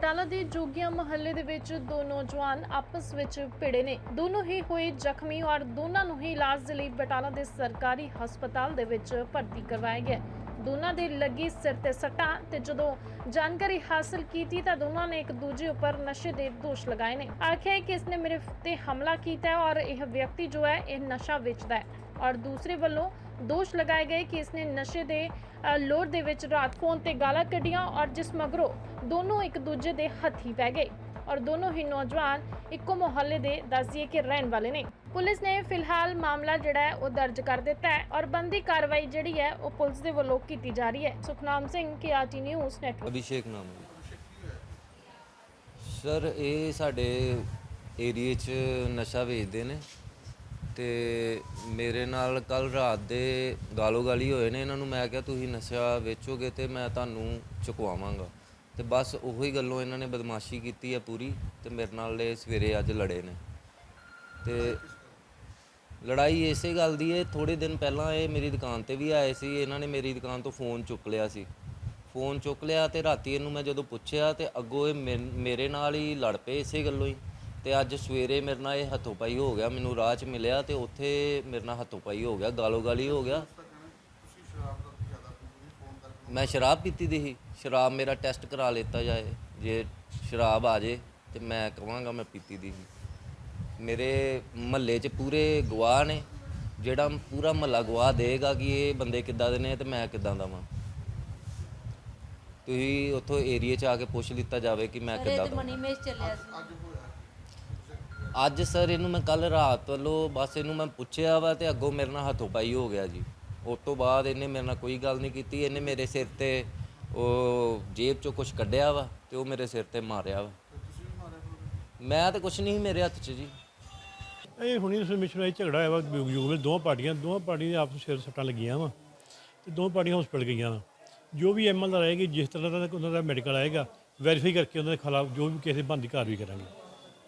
ਬਟਾਲਾ ਦੇ ਜੋਗੀਆਂ ਮੁਹੱਲੇ ਦੇ ਵਿੱਚ ਦੋ ਨੌਜਵਾਨ ਆਪਸ ਵਿੱਚ ਭਿੜੇ ਨੇ। ਦੋਨੋਂ ਹੀ ਹੋਏ ਜ਼ਖਮੀ ਔਰ ਦੋਨਾਂ ਨੂੰ ਹੀ ਇਲਾਜ ਦੇ ਲਈ ਬਟਾਲਾ ਦੇ ਸਰਕਾਰੀ ਹਸਪਤਾਲ ਦੇ ਵਿੱਚ ਭਰਤੀ ਕਰਵਾਇਆ ਗਿਆ। ਦੋਨਾਂ ਦੇ ਲੱਗੀ ਸਿਰ ਤੇ ਸੱਟਾਂ ਤੇ ਜਦੋਂ ਜਾਣਕਾਰੀ ਹਾਸਲ ਕੀਤੀ ਤਾਂ ਦੋਨਾਂ ਨੇ ਇੱਕ ਦੂਜੇ ਉੱਪਰ ਨਸ਼ੇ ਦੇ ਦੋਸ਼ ਲਗਾਏ ਨੇ। ਆਖਿਆ ਕਿ ਇਸਨੇ ਮੇਰੇ ਤੇ ਹਮਲਾ ਕੀਤਾ ਔਰ ਇਹ ਵਿਅਕਤੀ ਜੋ ਹੈ ਇਹ ਨਸ਼ਾ ਵੇਚਦਾ ਹੈ। ਔਰ ਦੂਸਰੇ ਵੱਲੋਂ ਦੋਸ਼ ਲਗਾਏ ਗਏ ਕਿ ਇਸਨੇ ਨਸ਼ੇ ਦੇ ਅ, ਦੇ ਵਿੱਚ ਰਾਤ ਫੋਨ ਤੇ ਗਾਲਾਂ ਕੱਢੀਆਂ ਔਰ ਜਿਸ ਮਗਰੋਂ ਦੋਨੋਂ ਇੱਕ ਦੂਜੇ ਦੇ ਹੱਥੀ ਪੈ ਗਏ। ਔਰ ਦੋਨੋਂ ਹੀ ਨੌਜਵਾਨ ਇੱਕੋ ਮੁਹੱਲੇ ਦੇ ਦੱਸੀਏ ਕਿ ਰਹਿਣ ਵਾਲੇ ਨੇ। ਪੁਲਿਸ ਨੇ ਫਿਲਹਾਲ ਮਾਮਲਾ ਜਿਹੜਾ ਹੈ ਉਹ ਦਰਜ ਕਰ ਦਿੱਤਾ ਹੈ ਔਰ ਬੰਦੀ ਕਾਰਵਾਈ ਜਿਹੜੀ ਹੈ ਉਹ ਪੁਲਿਸ ਦੇ ਵੱਲੋਂ ਕੀਤੀ ਜਾ ਰਹੀ ਹੈ। Sukhnam Singh KRT news network. Abhishek ਨਾਮ ਸਰ ਇਹ ਸਾਡੇ ਏਰੀਏ 'ਚ ਨਸ਼ਾ ਵੇਚਦੇ ਨੇ। ਤੇ ਮੇਰੇ ਨਾਲ ਕੱਲ ਰਾਤ ਦੇ ਗਾਲੋ ਗਾਲੀ ਹੋਏ ਨੇ, ਇਹਨਾਂ ਨੂੰ ਮੈਂ ਕਿਹਾ ਤੁਸੀਂ ਨਸ਼ਾ ਵੇਚੋਗੇ ਤੇ ਮੈਂ ਤੁਹਾਨੂੰ ਚੁਕਵਾਵਾਂਗਾ। ਤੇ ਬਸ ਉਹੀ ਗੱਲੋਂ ਇਹਨਾਂ ਨੇ ਬਦਮਾਸ਼ੀ ਕੀਤੀ ਹੈ ਪੂਰੀ ਤੇ ਮੇਰੇ ਨਾਲ ਇਹ ਸਵੇਰੇ ਅੱਜ ਲੜੇ ਨੇ। ਤੇ ਲੜਾਈ ਇਸੇ ਗੱਲ ਦੀ ਹੈ ਥੋੜੇ ਦਿਨ ਪਹਿਲਾਂ ਇਹ ਮੇਰੀ ਦੁਕਾਨ ਤੇ ਵੀ ਆਏ ਸੀ, ਇਹਨਾਂ ਨੇ ਮੇਰੀ ਦੁਕਾਨ ਤੋਂ ਫੋਨ ਚੁੱਕ ਲਿਆ ਸੀ। ਫੋਨ ਚੁੱਕ ਲਿਆ ਤੇ ਰਾਤੀ ਇਹਨੂੰ ਮੈਂ ਜਦੋਂ ਪੁੱਛਿਆ ਤੇ ਅੱਗੋਂ ਇਹ ਮੇਰੇ ਨਾਲ ਹੀ ਲੜ ਪਏ ਇਸੇ ਗੱਲੋਂ ਹੀ। ਤੇ ਅੱਜ ਸਵੇਰੇ ਮੇਰੇ ਨਾਲ ਇਹ ਹੱਥੋਂ ਪਾਈ ਹੋ ਗਿਆ ਮੈਨੂੰ ਰਾਹ 'ਚ ਮਿਲਿਆ ਤੇ ਉੱਥੇ ਮੇਰੇ ਨਾਲ ਹੱਥੋਂ ਪਾਈ ਹੋ ਗਿਆ ਗਾਲੋ ਗਾਲੀ ਹੋ ਗਿਆ। ਮੈਂ ਸ਼ਰਾਬ ਪੀਤੀ ਦੀ ਸੀ ਸ਼ਰਾਬ ਮੇਰਾ ਟੈਸਟ ਕਰਾ ਲਿੱਤਾ ਜਾਏ ਜੇ ਸ਼ਰਾਬ ਆ ਜੇ ਤੇ ਮੈਂ ਕਵਾਂਗਾ ਮੈਂ ਪੀਤੀ ਦੀ ਸੀ। ਮੇਰੇ ਮਹੱਲੇ 'ਚ ਪੂਰੇ ਗਵਾਹ ਨੇ ਜਿਹੜਾ ਪੂਰਾ ਮਹੱਲਾ ਗਵਾਹ ਦੇਗਾ ਕਿ ਇਹ ਬੰਦੇ ਕਿੱਦਾਂ ਦੇ ਨੇ ਤੇ ਮੈਂ ਕਿੱਦਾਂ ਦਾ ਵਾਂ। ਤੁਸੀਂ ਉੱਥੋਂ ਏਰੀਆ 'ਚ ਆ ਕੇ ਪੁੱਛ ਲਿੱਤਾ ਜਾਵੇ ਕਿ ਮੈਂ ਕਿੱਦਾਂ ਦਾ ਮਨੀ ਮੇਸ਼ ਚੱਲਿਆ ਸੀ। ਅੱਜ ਸਰ ਇਹਨੂੰ ਮੈਂ ਕੱਲ ਰਾਤ ਵੱਲੋਂ ਬਸ ਇਹਨੂੰ ਮੈਂ ਪੁੱਛਿਆ ਵਾ ਤੇ ਅੱਗੋਂ ਮੇਰੇ ਨਾਲ ਹੱਥੋਂ ਪਾਈ ਹੋ ਗਿਆ ਜੀ। ਉਸ ਤੋਂ ਬਾਅਦ ਇਹਨੇ ਮੇਰੇ ਨਾਲ ਕੋਈ ਗੱਲ ਨਹੀਂ ਕੀਤੀ। ਇਹਨੇ ਮੇਰੇ ਸਿਰ ਤੇ ਉਹ ਜੇਬ ਚੋਂ ਕੁਝ ਕੱਢਿਆ ਵਾ ਤੇ ਉਹ ਮੇਰੇ ਸਿਰ ਤੇ ਮਾਰਿਆ ਵਾ। ਮੈਂ ਤਾਂ ਕੁਝ ਨਹੀਂ ਸੀ ਮੇਰੇ ਹੱਥ 'ਚ ਜੀ। ਇਹ ਹੁਣੀ ਮਿਸ਼ਨ ਵਿੱਚ ਝਗੜਾ ਹੋਇਆ ਵਾ ਯੂਗ ਵਿੱਚ ਦੋਵਾਂ ਪਾਰਟੀਆਂ ਦੋਵਾਂ ਪਾਰਟੀਆਂ ਦੇ ਆਪਸ ਸਿਰ ਸੱਟਾਂ ਲੱਗੀਆਂ ਵਾ ਤੇ ਦੋਵਾਂ ਪਾਰਟੀਆਂ ਹਸਪੀਟਲ ਗਈਆਂ ਵਾ। ਜੋ ਵੀ ਐਮਐਲ ਦਾ ਰਹੇਗੀ, ਜਿਸ ਤਰ੍ਹਾਂ ਦਾ ਉਹਨਾਂ ਦਾ ਮੈਡੀਕਲ ਆਏਗਾ ਵੈਰੀਫਾਈ ਕਰਕੇ ਉਹਨਾਂ ਦੇ ਖਿਲਾਫ ਜੋ ਵੀ ਕਿਸੇ ਬੰਦੀ ਕਾਰਵਾਈ ਕਰਾਂਗੇ।